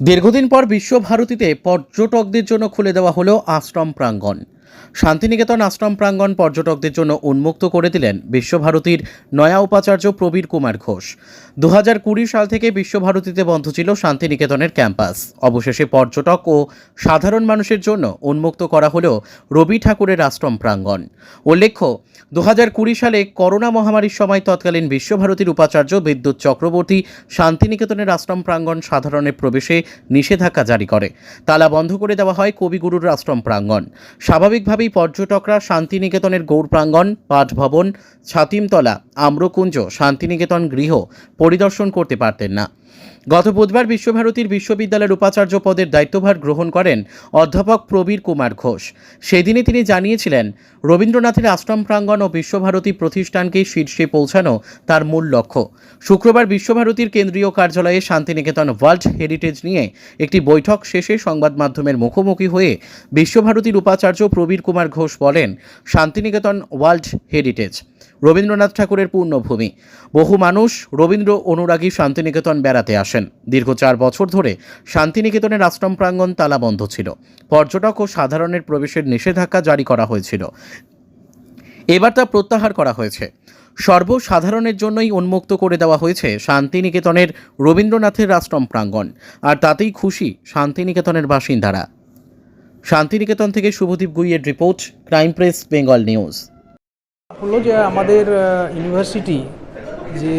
দীর্ঘদিন পর বিশ্বভারতীতে পর্যটকদের জন্য খুলে দেওয়া হলো আশ্রম প্রাঙ্গণ। শান্তিনিকেতন আশ্রম প্রাঙ্গণ পর্যটকদের জন্য উন্মুক্ত করে দিলেন বিশ্বভারতীর নয়া উপাচার্য প্রবীর কুমার ঘোষ। দু হাজার কুড়ি সাল থেকে বিশ্বভারতীতে বন্ধ ছিল শান্তিনিকেতনের ক্যাম্পাস। অবশেষে পর্যটক ও সাধারণ মানুষের জন্য উন্মুক্ত করা হলো রবি ঠাকুরের আশ্রম প্রাঙ্গণ। উল্লেখ্য দু হাজার কুড়ি সালে করোনা মহামারীর সময় তৎকালীন বিশ্বভারতীর উপাচার্য বিদ্যুৎ চক্রবর্তী শান্তিনিকেতনের আশ্রম প্রাঙ্গণ সাধারণের প্রবেশে নিষেধাজ্ঞা জারি করে। তালা বন্ধ করে দেওয়া হয় কবিগুরুর আশ্রম প্রাঙ্গণ। স্বাভাবিকভাবেই পর্যটকরা শান্তিনিকেতনের গৌর প্রাঙ্গণ পাঠভবন ছাতিমতলা আম্রকুঞ্জ শান্তিনিকেতন গৃহ পরিদর্শন করতে পারতেন না। গত বুধবার বিশ্বভারতীর বিশ্ববিদ্যালয়ের উপাচার্য পদের দায়িত্বভার গ্রহণ করেন অধ্যাপক প্রবীর কুমার ঘোষ। সেদিনই তিনি জানিয়েছিলেন, রবীন্দ্রনাথের আশ্রম প্রাঙ্গণ ও বিশ্বভারতী প্রতিষ্ঠানকে শীর্ষে পৌঁছানো তার মূল লক্ষ্য। শুক্রবার বিশ্বভারতীর কেন্দ্রীয় কার্যালয়ে শান্তিনিকেতন ওয়ার্ল্ড হেরিটেজ নিয়ে একটি বৈঠক শেষে সংবাদ মাধ্যমের মুখোমুখি হয়ে বিশ্বভারতীর উপাচার্য প্রবীর কুমার ঘোষ বলেন, শান্তিনিকেতন ওয়ার্ল্ড হেরিটেজ রবীন্দ্রনাথ ঠাকুরের পূর্ণভূমি। বহু মানুষ রবীন্দ্র অনুরাগী শান্তিনিকেতন বেড়াতে আসেন। দীর্ঘ চার বছর ধরে শান্তিনিকেতনের আশ্রম প্রাঙ্গণ তালাবন্ধ ছিল। পর্যটক ও সাধারণের প্রবেশের নিষেধাজ্ঞা জারি করা হয়েছিল। এবার তা প্রত্যাহার করা হয়েছে। সর্বসাধারণের জন্যই উন্মুক্ত করে দেওয়া হয়েছে শান্তিনিকেতনের রবীন্দ্রনাথের আশ্রম প্রাঙ্গণ। আর তাতেই খুশি শান্তিনিকেতনের বাসিন্দারা। শান্তিনিকেতন থেকে Subhadip গুইয়ের report, crime press, Bengal news. হলো যে আমাদের ইউনিভার্সিটি যে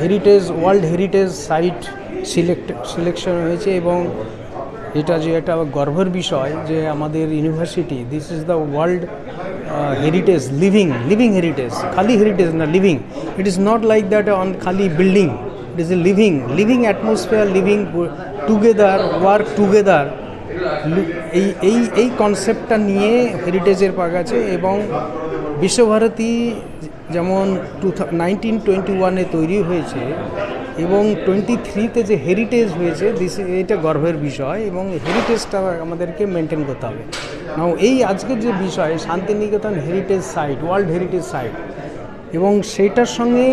heritage world heritage site select selection হয়েছে এবং এটা যে একটা গর্বের বিষয় যে আমাদের university this is the world heritage living living heritage খালি হেরিটেজ না living it is not like that on খালি building it is a living living atmosphere living together work together এই এই এই কনসেপ্টটা নিয়ে হেরিটেজের পাক আছে এবং বিশ্বভারতী যেমন টু নাইনটিন টোয়েন্টি ওয়ানে তৈরি হয়েছে এবং টোয়েন্টি থ্রিতে যে হেরিটেজ হয়েছে দিস এটা গর্বের বিষয় এবং হেরিটেজটা আমাদেরকে মেনটেন করতে হবে। নাও এই আজকের যে বিষয়, Santiniketan heritage site world heritage site এবং সেইটার সঙ্গে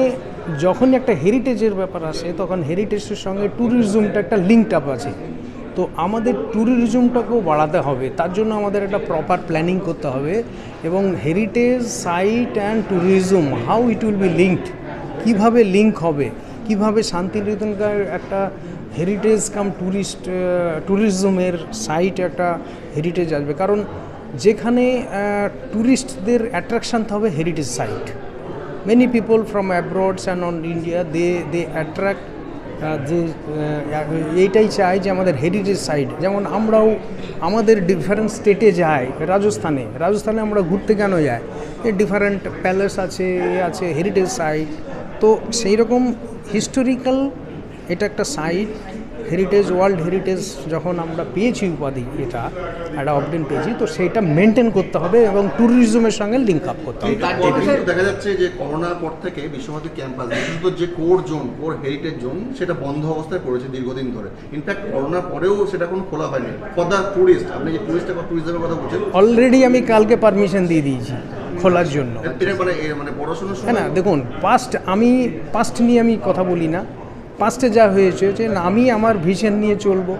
যখনই একটা হেরিটেজের ব্যাপার আসে, তখন হেরিটেজের সঙ্গে ট্যুরিজমটা একটা লিঙ্কড আপ আছে। তো আমাদের ট্যুরিজমটাকেও বাড়াতে হবে। তার জন্য আমাদের একটা প্রপার প্ল্যানিং করতে হবে এবং heritage site and tourism how it will be linked কীভাবে লিঙ্ক হবে? কীভাবে শান্তিনিকেতনকার একটা হেরিটেজ কাম ট্যুরিস্ট ট্যুরিজমের সাইট একটা হেরিটেজ আসবে? কারণ যেখানে ট্যুরিস্টদের অ্যাট্রাকশান হবে heritage site many people from abroads and on India they they attract যে এইটাই চাই যে আমাদের হেরিটেজ সাইট যেমন আমরাও আমাদের ডিফারেন্ট স্টেটে যাই, রাজস্থানে রাজস্থানে আমরা ঘুরতে কেন যাই? ডিফারেন্ট প্যালেস আছে আছে হেরিটেজ সাইট তো সেই রকম হিস্টোরিক্যাল এটা একটা সাইট হেরিটেজ ওয়ার্ল্ড হেরিটেজ যখন আমরা পেয়েছি উপাধি এটা একটা অবডেন পেয়েছি তো সেইটা মেনটেন করতে হবে এবং ট্যুরিজমের সঙ্গে লিঙ্ক আপ করতে হবে। দেখা যাচ্ছে যে করোনার পর থেকে বিশ্বভারতী ক্যাম্পাস বিশেষত যে core zone core heritage zone সেটা বন্ধ অবস্থায় পড়েছে দীর্ঘদিন ধরে। ইনফ্যাক্ট করোনার পরেও সেটা কোনো খোলা হয়নি। ফর দ্য টুরিস্ট আপনি যে টুরিস্ট বা টুরিজমের কথা বলছেন অলরেডি আমি কালকে পারমিশন দিয়ে দিয়েছি খোলার জন্য। মানে মানে হ্যাঁ না দেখুন পাস্ট আমি পাস্ট নিয়ে আমি কথা বলি না। পাস্টে যা হয়েছে যে না, আমি আমার ভিশন নিয়ে চলবো।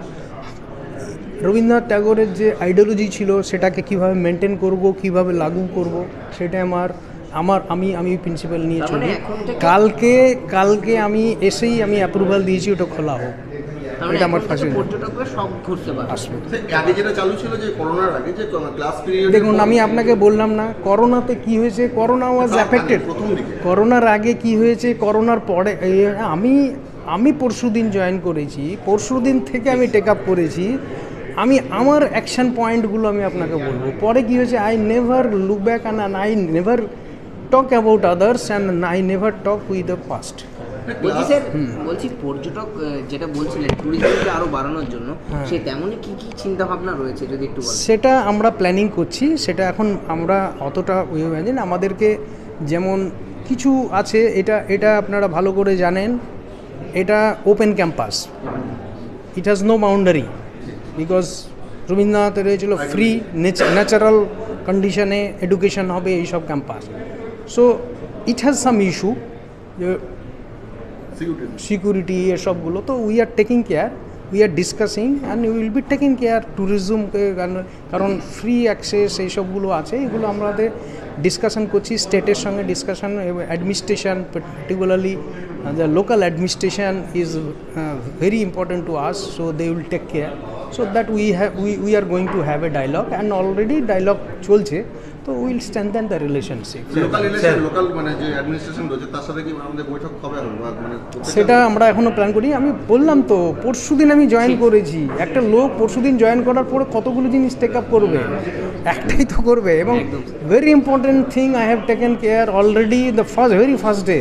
রবীন্দ্রনাথ ট্যাগোরের যে আইডিওলজি ছিল সেটাকে কীভাবে মেনটেন করব কীভাবে লাগু করব সেটা আমার আমার আমি আমি প্রিন্সিপাল নিয়ে মানে চলি কালকে কালকে আমি এসেই আমি অ্যাপ্রুভাল দিয়েছি ওটা খোলা হোক। মানে এটা আমার এখন ফার্স্ট পর্যটকরা সব ঘুরতে পারে আসবে। সে আগে যেটা চালু ছিল যে করোনার আগে যে ক্লাস পিরিয়ড দেখুন আমি আপনাকে বললাম না করোনাতে কি হয়েছে? করোনা ওয়াজ অ্যাফেক্টেড করোনার আগে কি হয়েছে? করোনার পরে আমি আমি পরশু দিন জয়েন করেছি পরশু দিন থেকে আমি টেক আপ করেছি। আমি আমার অ্যাকশন পয়েন্টগুলো আমি আপনাকে বলব। পরে কী হয়েছে I never look back and I never talk about others and I never talk with the past বলছি স্যার বলছি পর্যটক যেটা বলছিলেন ট্যুরিজমকে আরও বাড়ানোর জন্য হ্যাঁ। সে তেমনই কি কি চিন্তা ভাবনা রয়েছে যদি একটু সেটা আমরা প্ল্যানিং করছি সেটা এখন আমরা অতটা ইয়ে হয়ে না আমাদেরকে যেমন কিছু আছে এটা এটা আপনারা ভালো করে জানেন। এটা open campus it has no boundary because রবীন্দ্রনাথের হয়েছিল ফ্রি ন্যাচারাল কন্ডিশনে এডুকেশন হবে এইসব campus so it has some issue যে সিকিউরিটি সিকিউরিটি এসবগুলো তো we are taking care we are discussing and will be taking care ট্যুরিজমকে কারণ ফ্রি অ্যাক্সেস এইসবগুলো আছে এগুলো আমাদের ডিসকাশন করছি স্টেটের সঙ্গে discussion administration particularly the local administration is very important to us so they will take care so that we have we we are going to have a dialogue and already dialogue চলছে তো will strengthen the relationship সেটা আমরা এখনও plan করি আমি বললাম তো পরশুদিন আমি জয়েন করেছি। একটা লোক পরশুদিন জয়েন করার পরে কতগুলো জিনিস টেক আপ করবে? একটাই তো করবে। এবং very important thing I have taken care already the first very first day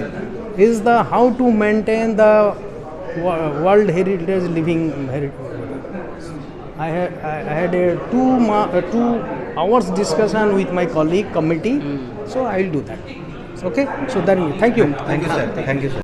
is the how to maintain the world heritage living heritage. I had, I had a two, two hours discussion with my colleague committee, mm. so I will do that. Okay, so then thank you. Thank you, sir. Thank you, sir.